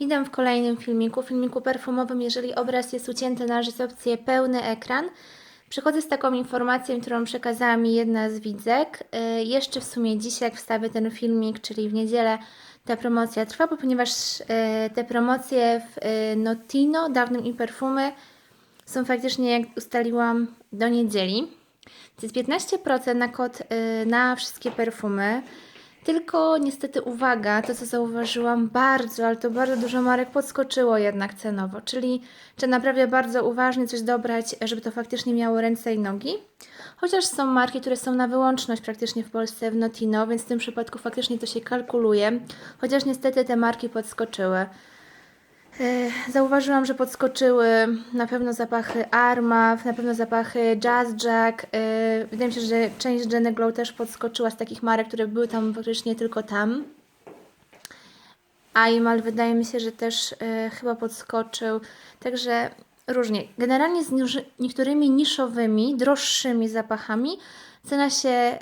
Witam w kolejnym filmiku, filmiku perfumowym. Jeżeli obraz jest ucięty, należy opcję pełny ekran. Przychodzę z taką informacją, którą przekazała mi jedna z widzek. Yy, jeszcze w sumie dzisiaj, jak wstawię ten filmik, czyli w niedzielę, ta promocja trwa, bo ponieważ yy, te promocje w yy, Notino, dawnym i perfumy, są faktycznie, jak ustaliłam, do niedzieli. To jest 15% na kod na wszystkie perfumy. Tylko niestety uwaga, to co zauważyłam, bardzo, ale to bardzo dużo marek podskoczyło jednak cenowo, czyli trzeba naprawdę bardzo uważnie coś dobrać, żeby to faktycznie miało ręce i nogi. Chociaż są marki, które są na wyłączność praktycznie w Polsce w Notino, więc w tym przypadku faktycznie to się kalkuluje, chociaż niestety te marki podskoczyły. E, Zauważyłam, że podskoczyły na pewno zapachy Armaf, na pewno zapachy Jazz Jack. E, Wydaje mi się, że część Jenny Glow też podskoczyła z takich marek, które były tam faktycznie tylko tam. Aimal wydaje mi się, że też e, chyba podskoczył. Także różnie. Generalnie z niektórymi niszowymi, droższymi zapachami cena się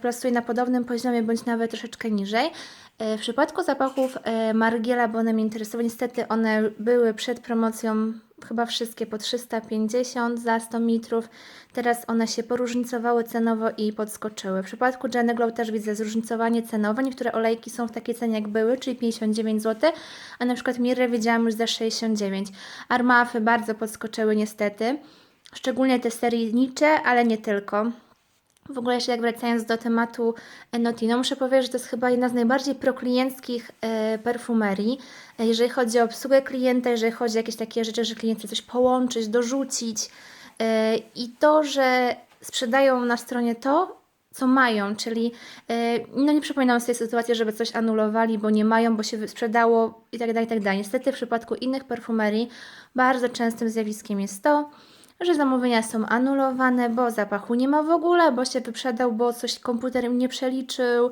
plasuje na podobnym poziomie, bądź nawet troszeczkę niżej. E, W przypadku zapachów e, Margiela, bo one mnie interesowały, niestety one były przed promocją chyba wszystkie po 350 za 100 litrów. Teraz one się poróżnicowały cenowo i podskoczyły. W przypadku Jenny Glow też widzę zróżnicowanie cenowe. Niektóre olejki są w takiej cenie jak były, czyli 59 zł, a na przykład Mirror widziałam już za 69. Armafy bardzo podskoczyły niestety. Szczególnie te seryjnicze, ale nie tylko. W ogóle jeszcze jak wracając do tematu e, Notino, muszę powiedzieć, że to jest chyba jedna z najbardziej proklienckich e, perfumerii, e, jeżeli chodzi o obsługę klienta, jeżeli chodzi o jakieś takie rzeczy, że klient chce coś połączyć, dorzucić i to, że sprzedają na stronie to, co mają, czyli no nie przypominam sobie sytuacji, żeby coś anulowali, bo nie mają, bo się sprzedało i tak dalej, i tak dalej. Niestety w przypadku innych perfumerii bardzo częstym zjawiskiem jest to, że zamówienia są anulowane, bo zapachu nie ma w ogóle, bo się wyprzedał, bo coś komputer im nie przeliczył.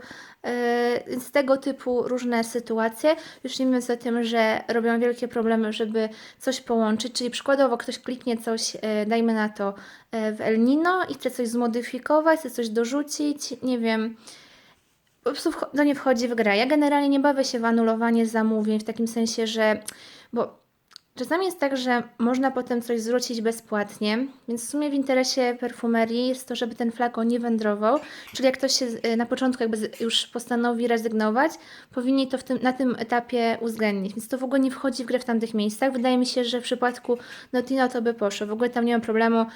Yy, z tego typu różne sytuacje. Już nie mówiąc o tym, że robią wielkie problemy, żeby coś połączyć, czyli przykładowo ktoś kliknie coś, yy, dajmy na to yy, w El Nino i chce coś zmodyfikować, chce coś dorzucić, nie wiem, po prostu to nie wchodzi w grę. Ja generalnie nie bawię się w anulowanie zamówień, w takim sensie, że. Bo czasami jest tak, że można potem coś zwrócić bezpłatnie, więc w sumie w interesie perfumerii jest to, żeby ten flakon nie wędrował. Czyli jak ktoś się y, na początku jakby już postanowi rezygnować, powinni to tym, na tym etapie uwzględnić. Więc to w ogóle nie wchodzi w grę w tamtych miejscach. Wydaje mi się, że w przypadku Notino to by poszło. W ogóle tam nie mam problemu.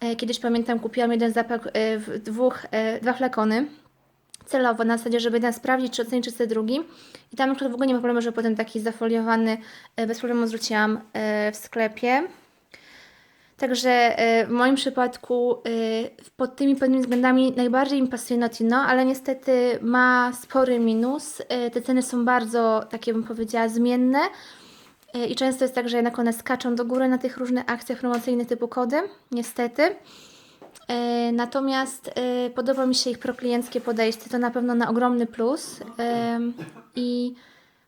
E, Kiedyś pamiętam, kupiłam jeden zapach e, w dwóch, e, dwa flakony celowo, na zasadzie, żeby jeden sprawdzić, czy ocenić, czy chce drugi. I tam w ogóle nie ma problemu, że potem taki zafoliowany e, bez problemu zwróciłam e, w sklepie. Także e, w moim przypadku pod tymi pewnymi względami najbardziej mi pasuje Notino, ale niestety ma spory minus. Te ceny są bardzo, takie bym powiedziała, zmienne. I często jest tak, że jednak one skaczą do góry na tych różnych akcjach promocyjnych typu kody, niestety. E, Natomiast e, podoba mi się ich proklienckie podejście, to na pewno na ogromny plus. I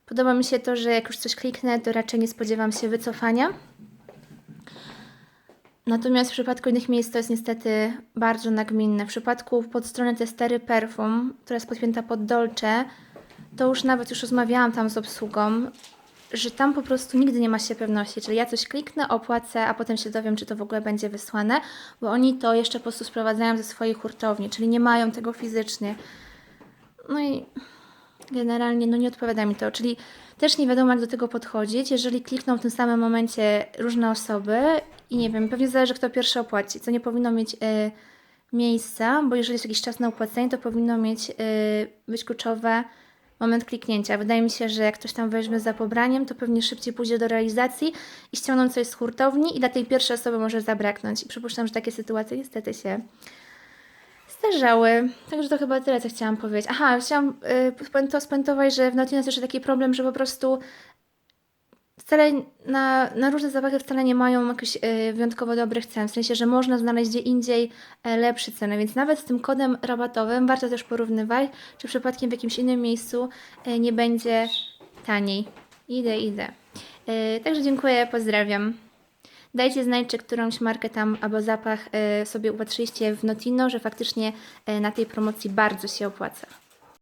podoba mi się to, że jak już coś kliknę, to raczej nie spodziewam się wycofania. Natomiast w przypadku innych miejsc to jest niestety bardzo nagminne. W przypadku pod stronę Testery Perfum, która jest podpięta pod Dolce, to już nawet już rozmawiałam tam z obsługą, że tam po prostu nigdy nie ma się pewności, czyli ja coś kliknę, opłacę, a potem się dowiem, czy to w ogóle będzie wysłane, bo oni to jeszcze po prostu sprowadzają ze swojej hurtowni, czyli nie mają tego fizycznie. No i generalnie no nie odpowiada mi to, czyli też nie wiadomo jak do tego podchodzić, jeżeli klikną w tym samym momencie różne osoby i nie wiem, pewnie zależy kto pierwszy opłaci, co nie powinno mieć y, miejsca, bo jeżeli jest jakiś czas na opłacenie, to powinno mieć y, być kluczowe moment kliknięcia. Wydaje mi się, że jak ktoś tam weźmie za pobraniem, to pewnie szybciej pójdzie do realizacji i ściągną coś z hurtowni i dla tej pierwszej osoby może zabraknąć. I przypuszczam, że takie sytuacje niestety się zdarzały. Także to chyba tyle, co chciałam powiedzieć. Aha, chciałam y, to spuentować, że w Notino jest jeszcze taki problem, że po prostu wcale na, na różne zapachy wcale nie mają jakichś y, wyjątkowo dobrych cen. W sensie, że można znaleźć gdzie indziej e, lepsze ceny, więc nawet z tym kodem rabatowym warto też porównywać, czy przypadkiem w jakimś innym miejscu e, nie będzie taniej. Idę, idę. E, Także dziękuję, pozdrawiam. Dajcie znać, czy którąś markę tam albo zapach sobie upatrzyliście w Notino, że faktycznie na tej promocji bardzo się opłaca.